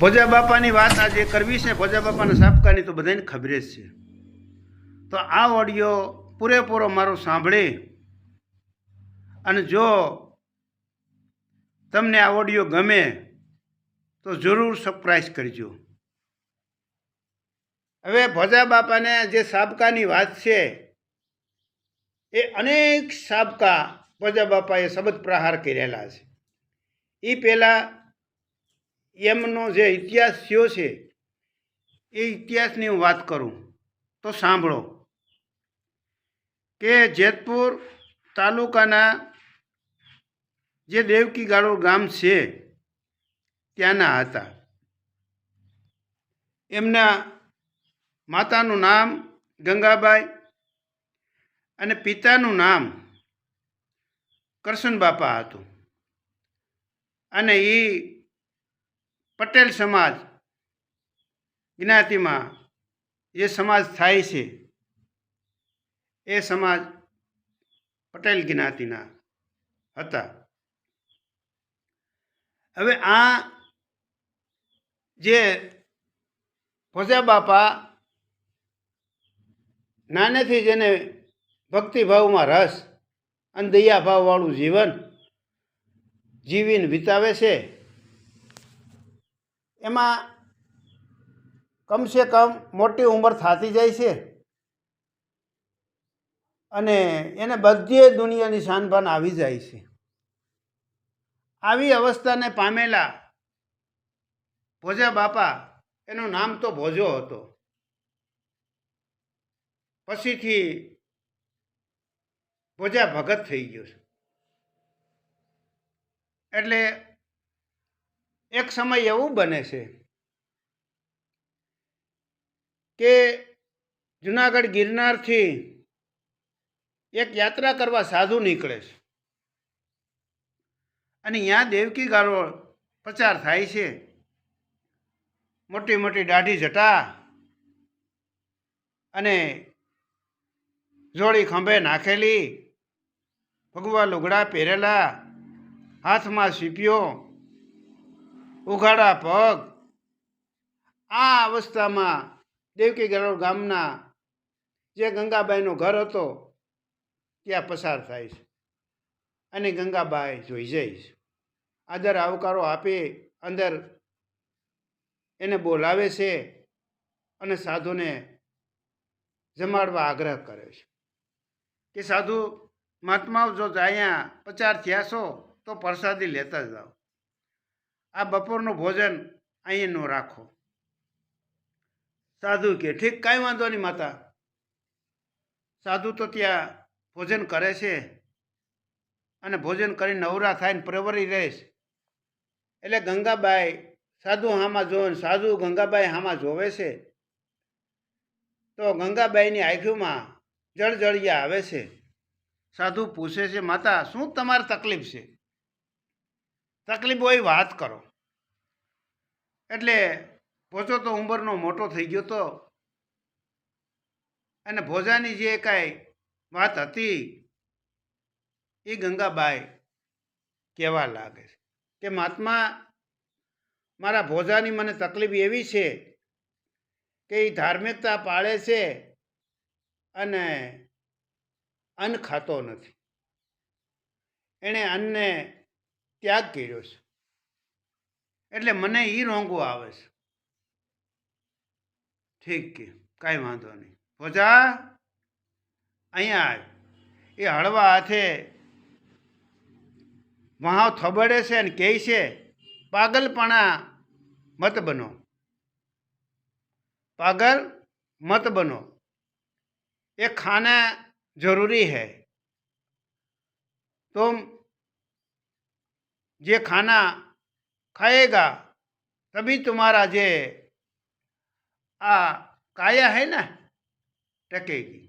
ભોજા બાપાની વાત આજે કરવી છે. ભોજા બાપાના સાપકાની તો બધાને ખબર જ છે. તો આ ઓડિયો પૂરેપૂરો મારો સાંભળે અને જો તમને આ ઓડિયો ગમે તો જરૂર સરપ્રાઈઝ કરજો. હવે ભોજા બાપાને જે સાબકાની વાત છે એ અનેક સાબકા ભોજા બાપાએ શબ્દ પ્રહાર કરેલા છે. એ પહેલાં એમનો જે ઇતિહાસ થયો છે, એ ઇતિહાસની હું વાત કરું, તો સાંભળો. કે જેતપુર તાલુકાના જે દેવકી ગાળો ગામ છે, ત્યાંના હતા. એમના માતાનું નામ ગંગાબાઈ અને પિતાનું નામ કરશન બાપા હતું. અને એ પટેલ સમાજ જ્ઞાતિમાં જે સમાજ થાય છે, એ સમાજ પટેલ જ્ઞાતિના હતા. હવે આ જે ભોજા બાપા નાનેથી જેને ભક્તિભાવમાં રસ અને દયાભાવવાળું જીવન જીવીને વિતાવે છે એમાં કમસે કમ મોટી ઉંમર થતી જાય છે. અને એને બધી દુનિયાની શાનભાન આવી જાય છે. આવી અવસ્થાને પામેલા ભોજા બાપા એનું નામ તો ભોજો હતો. પછીથી ભોજા ભગત થઈ ગયો છે. એટલે એક સમય એવું બને છે કે જુનાગઢ ગિરનારથી એક યાત્રા કરવા સાધુ નીકળે છે. અને ત્યાં દેવકી ગાળો પ્રચાર થાય છે. મોટી મોટી દાઢી જટા અને જોડી ખંભે નાખેલી, ભગવા લુગડા પહેરેલા, હાથમાં સીપ્યો ઉઘાડા પગ. આ અવસ્થામાં દેવકી ગરોળ ગામના જે ગંગાબાઈનું ઘર હતો, ત્યાં પસાર થાય છે. અને ગંગાબાઈ જોઈ છે. આદર આવકારો આપી, અંદર એને બોલાવે છે અને સાધુને જમાડવા આગ્રહ કરે છે. કે સાધુ, મહાત્માઓ જો અહીંયા પચાર થયા છો, તો પ્રસાદી લેતા જાઓ. આ બપોરનું ભોજન અહીંનું રાખો. સાધુ કે, ઠીક, કાંઈ વાંધો નહીં માતા. સાધુ તો ત્યાં ભોજન કરે છે અને ભોજન કરીને નવરા થાય ને પ્રવરી રહેશ એટલે ગંગાબાઈ સાધુ હામાં જોવે સાધુ ગંગાબાઈ હામાં જોવે છે. તો ગંગાબાઈની આંખોમાં જળજળિયા આવે છે. સાધુ પૂછે છે, માતા, શું તમારી તકલીફ છે? તકલીફ હોય વાત કરો. એટલે ભોજો તો ઉંમરનો મોટો થઈ ગયો તો અને ભોજાની જે કાંઈ વાત હતી એ ગંગાબાઈ કહેવા લાગે છે કે, મહાત્મા, મારા ભોજાની મને તકલીફ એવી છે કે એ ધાર્મિકતા પાળે છે અને અન્ન ખાતો નથી. એણે અન્નને ત્યાગ કર્યો છે. એટલે મને એ રોંગો આવે છે. ઠીક કે, કાંઈ વાંધો નહીં. પોચા અહીંયા આવ એ હળવા હાથે વહાવ થબડે છે અને કહે છે, પાગલપણા મત બનો. પાગલ મત બનો. એ ખાના જરૂરી હૈ. તો ये खाना खाएगा, तभी तुम्हारा जे, आ, काया है ना, टकेगी।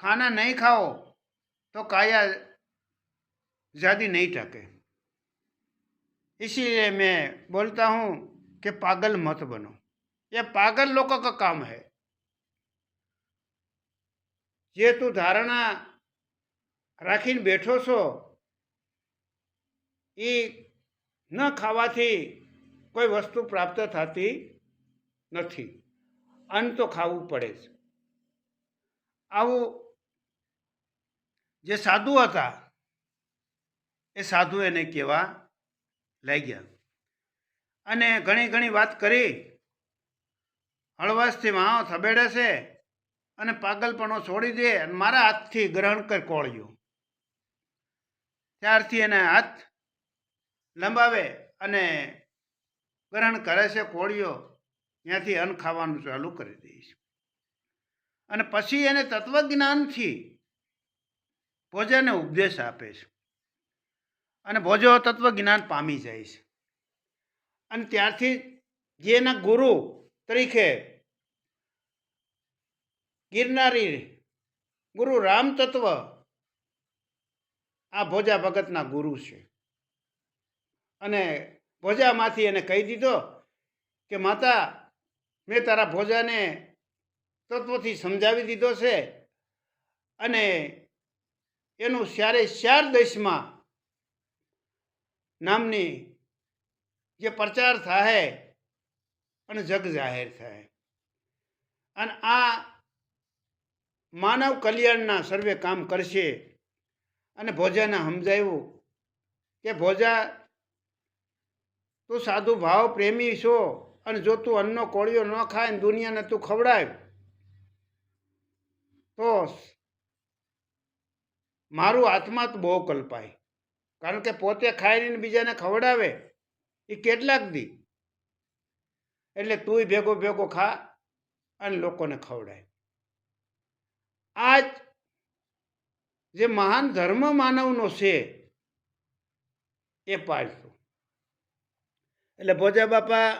खाना नहीं खाओ तो काया ज़्यादा नहीं टके। इसीलिए मैं बोलता हूँ कि पागल मत बनो। ये पागल लोगों का काम है। ये तू धारणा राखी बैठो सो એ ન ખાવાથી કોઈ વસ્તુ પ્રાપ્ત થતી નથી. અન્ન તો ખાવું પડે જ. આવું જે સાધુ હતા, એ સાધુ એને કહેવા લાગ્યા. અને ઘણી ઘણી વાત કરી. હળવાશથી માવો થબેડે છે અને પાગલપણો છોડી દે અને મારા હાથથી ગ્રહણ કર કોળ્યું. ત્યારથી એને હાથ લંબાવે અને ગ્રહણ કરે છે કોળીઓ, ત્યાંથી અન્ન ખાવાનું ચાલુ કરી દે છે. અને પછી એને તત્વજ્ઞાનથી ભોજાને ઉપદેશ આપે છે. અને ભોજો તત્વજ્ઞાન પામી જાય છે. અને ત્યારથી જે એના ગુરુ તરીકે ગિરનારી ગુરુ રામ તત્વ આ ભોજા ભગતના ગુરુ છે. અને ભોજામાંથી એને કહી દીધો કે, માતા, મેં તારા ભોજાને તત્વથી સમજાવી દીધો છે અને એનું સ્યારે ચાર દેશમાં નામની જે પ્રચાર થાય અને જગ જાહેર થાય અને આ માનવ કલ્યાણના સર્વે કામ કરશે અને ભોજાને સમજાવ્યું કે, ભોજા તું સાધુ ભાવ પ્રેમી છો અને જો તું અન્નનો કોળિયો ન ખાય ને દુનિયાને તું ખવડાવ તો મારું આત્મા તો બહુ કલ્પાય. કારણ કે પોતે ખાઈને બીજાને ખવડાવે, એ કેટલાક દી. એટલે તુંય ભેગો ભેગો ખા અને લોકોને ખવડાય. આજ જે મહાન ધર્મ માનવનો છે, એ પાળતું એટલે ભોજા બાપા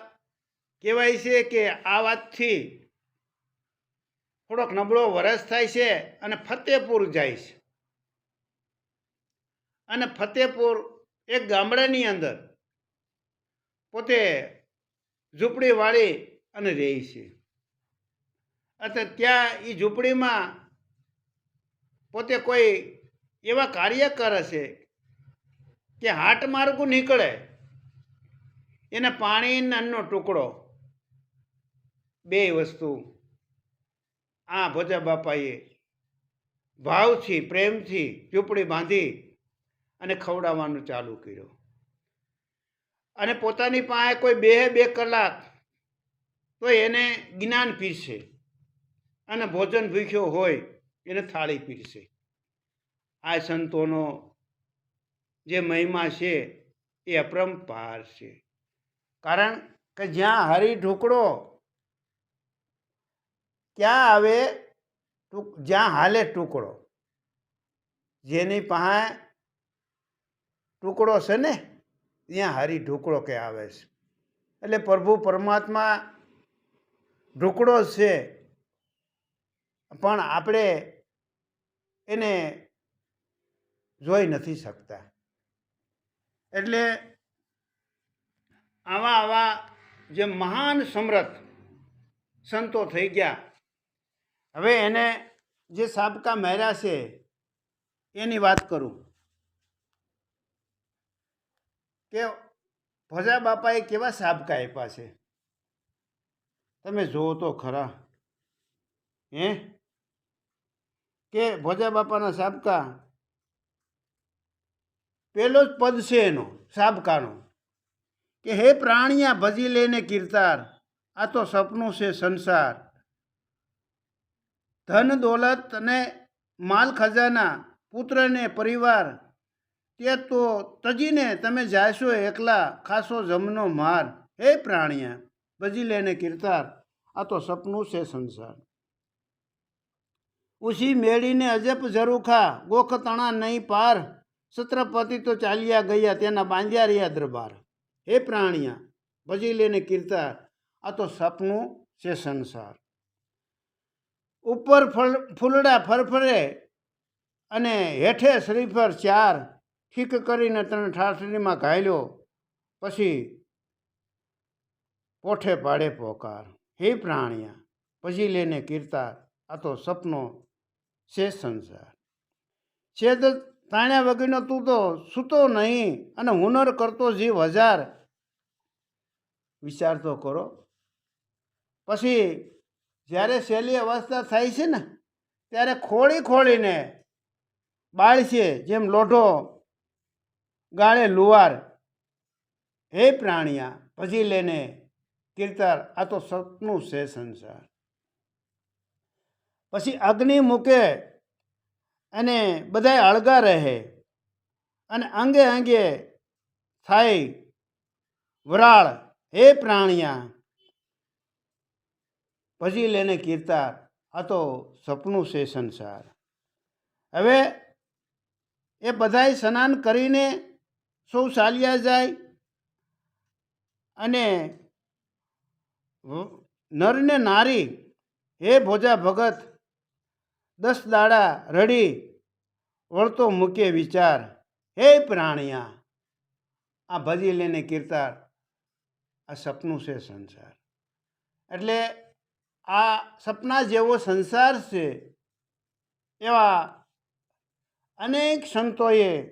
કહેવાય છે કે આ વાતથી થોડોક નબળો વરસ થાય છે અને ફતેપુર જાય છે. અને ફતેપુર એક ગામડાની અંદર પોતે ઝૂંપડી વાળી અને રહે છે. એટલે ત્યાં એ ઝૂંપડીમાં પોતે કોઈ એવા કાર્ય કરે છે કે હાટ માર્ગું નીકળે એને પાણી ટુકડો. બે વસ્તુ. આ ભોજા બાપાએ ભાવથી, પ્રેમથી ઝૂંપડી બાંધી અને ખવડાવવાનું ચાલુ કર્યું. અને પોતાની પાસે કોઈ બે બે કલાક તો એને જ્ઞાન પીરશે અને ભોજન ભૂખ્યો હોય એને થાળી પીરશે આ સંતોનો જે મહિમા છે એ અપરંપાર છે. કારણ કે જ્યાં હરી ઢોકળો ત્યાં આવે જ્યાં હાલે ટુકડો. જેની પાસે ટુકડો છે ને, ત્યાં હરી ઢોકળો કે આવે છે. એટલે પ્રભુ પરમાત્મા ઢોકળો છે, પણ આપણે એને જોઈ નથી શકતા. એટલે આવા આવા જે મહાન સમરથ સંતો થઈ ગયા. હવે એને જે સાબકા મહેરા છે, એની વાત કરું. કે ભોજા બાપાએ કેવા સાબકા આપ્યા છે? તમે જુઓ તો ખરા. હે? કે ભોજા બાપાના સાબકા? પહેલો જ પદ છે એનો, સાબકાનો. કે હે પ્રાણિયા ભજી લેને કીર્તાર. આ તો સપનું છે સંસાર. ધન, દોલત અને માલ ખજાના, પુત્રને પરિવાર. તે તો તજીને તમે જાશો એકલા ખાસો જમનો માર. હે પ્રાણિયા, ભજી લેને કીર્તાર. આ તો સપનું છે સંસાર. ઉછી મેળીને અજબ ઝરૂખા ગોખ તણા નહીં પાર. છત્રપતિ તો ચાલ્યા ગયા, તેના બાંધ્યા રહ્યા દરબાર. હે પ્રાણિયા, ભજી લેને કીર્તાર આ તો સપનું છે સંસાર. ઉપર ફળ, ફૂલડા ફરફરે અને હેઠે શ્રીફર ચાર ઠીક કરીને તને ઠાઠડીમાં ઘાયલો, પછી પોઠે પાડે પોકાર. હે પ્રાણિયા પછી લેને કીર્તાર આ તો સપનો છે સંસાર. છે તો તાણ્યા વગરનો તું તો સૂતો નહીં અને હુનર કરતો જીવ હજાર. વિચાર તો કરો. પછી જ્યારે શૈલી અવસ્થા થાય છે ને, ત્યારે ખોળી ખોળીને બાળશે જેમ લોઢો, ગાળે લુવાર હે પ્રાણિયા પછી લેને કીર્તર, આ તો સપનું છે સંસાર. પછી અગ્નિ મૂકે અને બધાય અળગા રહે. અને અંગે અંગે થાય વરાળ, હે પ્રાણિયા. પછી લેને કીર્તાર આ તો સપનું છે સંસાર. હવે એ બધાય સ્નાન કરીને સૌ ચાલ્યા જાય અને નરને નારી, હે ભોજા ભગત, દસ દાડા રડી વળતો મૂકે વિચાર, હે પ્રાણિયા! આ ભજી લઈને કીર્તાર, આ સપનું છે સંસાર. એટલે આ સપના જેવો સંસાર છે એવા અનેક સંતોએ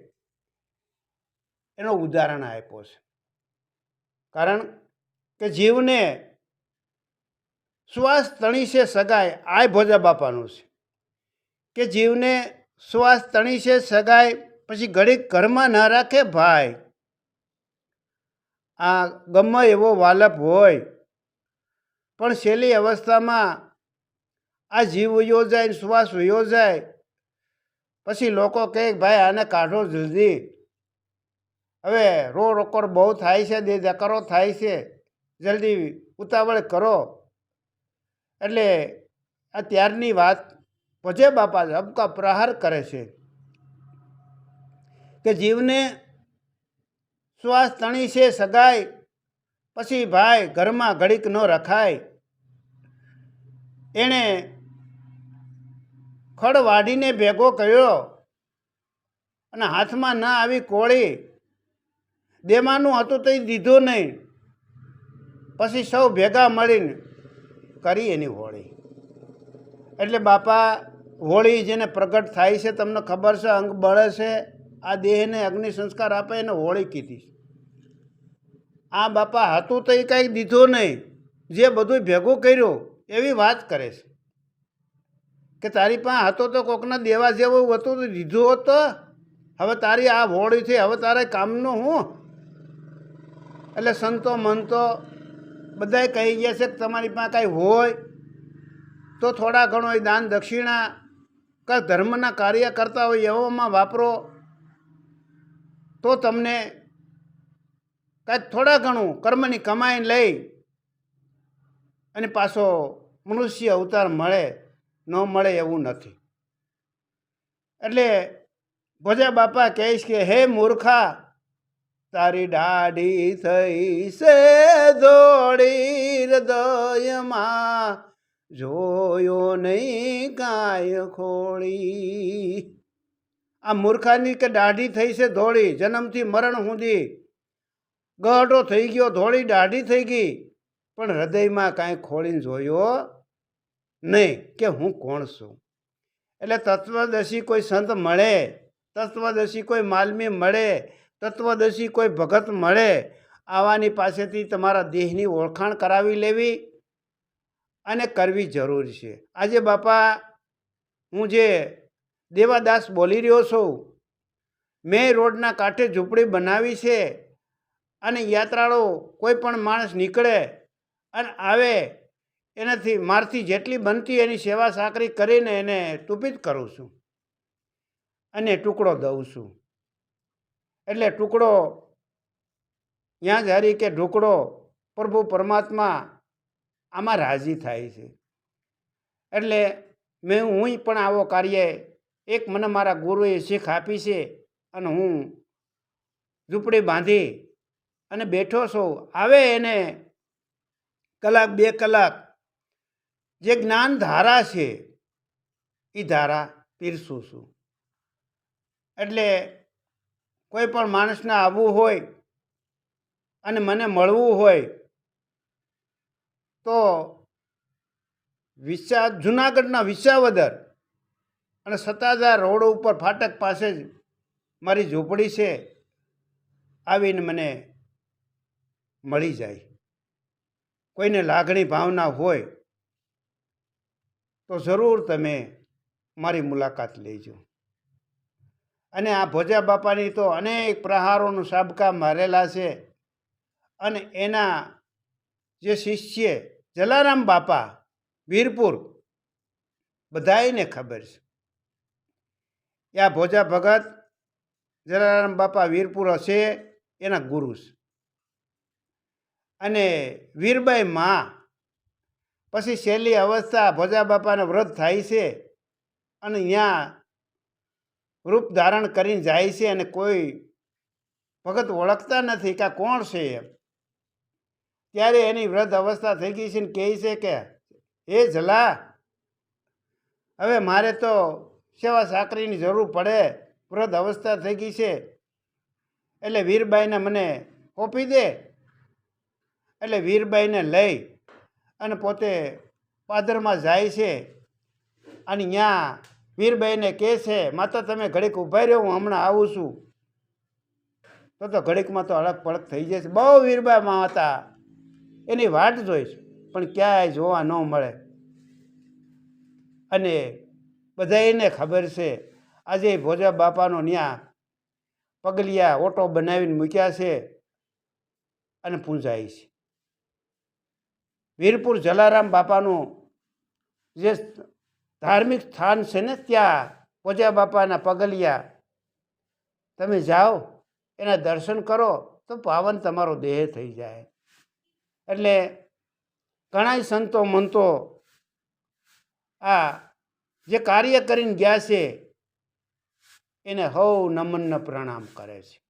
એનો ઉદાહરણ આપ્યો છે. કારણ કે જીવને શ્વાસ તણી છે સગાય આ ભોજા બાપાનું છે. કે જીવને શ્વાસ તણી છે સગાઈ, પછી ઘડીક ઘરમાં ન રાખે ભાઈ. આ ગમે એવો વાલપ હોય. પણ છેલ્લી અવસ્થામાં આ જીવ વયો જાય ને શ્વાસ વયો પછી લોકો કહે ભાઈ, આને કાઢો જલ્દી. હવે રો રોકડ બહુ થાય છે દે દકરો થાય છે. જલ્દી ઉતાવળ કરો. એટલે આ ત્યારની વાત ભજે બાપા ઝબકા પ્રહાર કરે છે કે જીવને શ્વાસ તણી છે સગાઈ, પછી ભાઈ ઘરમાં ઘડીક ન રખાય. એણે ખડ વાઢીને ભેગો કર્યો અને હાથમાં ના આવી કોળી દેમાનું હતું તો દીધું નહીં. પછી સૌ ભેગા મળીને કરી એની હોળી. એટલે બાપા હોળી જેને પ્રગટ થાય છે, તમને ખબર છે, અંગ બળે છે, આ દેહને અગ્નિ સંસ્કાર આપે એને હોળી કીધી આ બાપા હતું તો એ કાંઈ દીધું નહીં. જે બધું ભેગું કર્યું, એવી વાત કરે છે. કે તારી પાસે હતો તો કોકના દેવા જેવું હતું તો દીધું હોત હવે તારી આ હોળી છે હવે તારે કામનું હું? એટલે સંતો મંતો બધાય કહી ગયા છે કે તમારી પાસે કાંઈ હોય તો થોડા ઘણો એ દાન દક્ષિણા કે ધર્મના કાર્ય કરતા હોય એવામાં વાપરો, તો તમને કાંઈક થોડા ઘણું કર્મની કમાઈ લઈ અને પાછો મનુષ્ય અવતાર મળે, ન મળે એવું નથી. એટલે ભોજા બાપા કહીશ કે, હે મૂર્ખા, તારી દાઢી થઈ છે દોડી હૃદયમાં જોયો નહીં ગાય ખોળી. આ મૂર્ખાની કે દાઢી થઈ છે ધોળી? જન્મથી મરણ સુધી ગહટો થઈ ગયો, ધોળી દાઢી થઈ ગઈ. પણ હૃદયમાં કાંઈ ખોળીને જોયો નહીં કે હું કોણ છું? એટલે તત્વદર્શી કોઈ સંત મળે, તત્વદર્શી કોઈ માલમી મળે, તત્વદર્શી કોઈ ભગત મળે, આવાની પાસેથી તમારા દેહની ઓળખાણ કરાવી લેવી. અને કરવી જરૂરી છે. આજે બાપા, હું જે દેવાદાસ બોલી રહ્યો છું, મેં રોડના કાંઠે ઝૂંપડી બનાવી છે અને યાત્રાળુ કોઈ પણ માણસ નીકળે અને આવે, એનાથી મારથી જેટલી બનતી એની સેવા સાકરી કરીને એને ટૂપિત કરું છું અને ટુકડો દઉં છું. એટલે ટુકડો ત્યાં જ હરી કે ઢુકડો, પ્રભુ પરમાત્મા આમાં રાજી થાય છે. એટલે મેં હું પણ આવો કાર્ય એક મને મારા ગુરુએ શીખ આપી છે અને હું ઝૂંપડી બાંધી અને બેઠો છું. આવે એને કલાક, બે કલાક જે જ્ઞાન ધારા છે એ ધારા પીરસું છું. એટલે કોઈ પણ માણસને આવવું હોય અને મને મળવું હોય તો વિસા જુનાગઢના વિસાવદર અને સત્તાધાર રોડ ઉપર ફાટક પાસે જ મારી ઝૂંપડી છે, આવીને મને મળી જાય. કોઈને લાગણી ભાવના હોય તો જરૂર તમે મારી મુલાકાત લેજો. અને આ ભોજા બાપાની તો અનેક પ્રહારોનું સાબકા મારેલા છે અને એના જે શિષ્ય જલારામ બાપા, વીરપુર. બધાયને ખબર છે. એ આ ભોજા ભગત, જલારામ બાપા વીરપુર હશે, એના ગુરુ છે. અને વીરબાઈ માં, પછી છેલ્લી અવસ્થા ભોજા બાપાને વ્રત થાય છે અને ત્યાં રૂપ ધારણ કરીને જાય છે અને કોઈ ભગત ઓળખતા નથી કે કોણ છે એમ. ત્યારે એની વૃદ્ધ અવસ્થા થઈ ગઈ છે ને કહે છે કે હે જલા હવે મારે તો સેવા સાકરીની જરૂર પડે, વૃદ્ધ અવસ્થા થઈ ગઈ છે. એટલે વીરબાઈને મને કોપી દે. એટલે વીરબાઈને લઈ અને પોતે પાદરમાં જાય છે. અને ત્યાં વીરબાઈને કહે છે, માતા, તમે ઘડીક ઊભા રહ્યો હું હમણાં આવું છું. તો તો ઘડીકમાં તો અડક પડક થઈ જશે. બહુ વીરબામાં હતા. એની વાટ જોઈશ, પણ ક્યાંય જોવા ન મળે. અને બધાને ખબર છે, આજે ભોજા બાપાનો ન્યા પગલિયા ઓટો બનાવીને મૂક્યા છે અને પૂંજાય છે. વીરપુર જલારામ બાપાનું જે ધાર્મિક સ્થાન છે ને ત્યાં ભોજા બાપાના પગલિયા, તમે જાઓ, એના દર્શન કરો તો પાવન તમારો દેહ થઈ જાય. એટલે ઘણાય સંતો મંતો આ જે કાર્ય કરીને ગયા છે, એને હવ નમનને પ્રણામ કરે છે.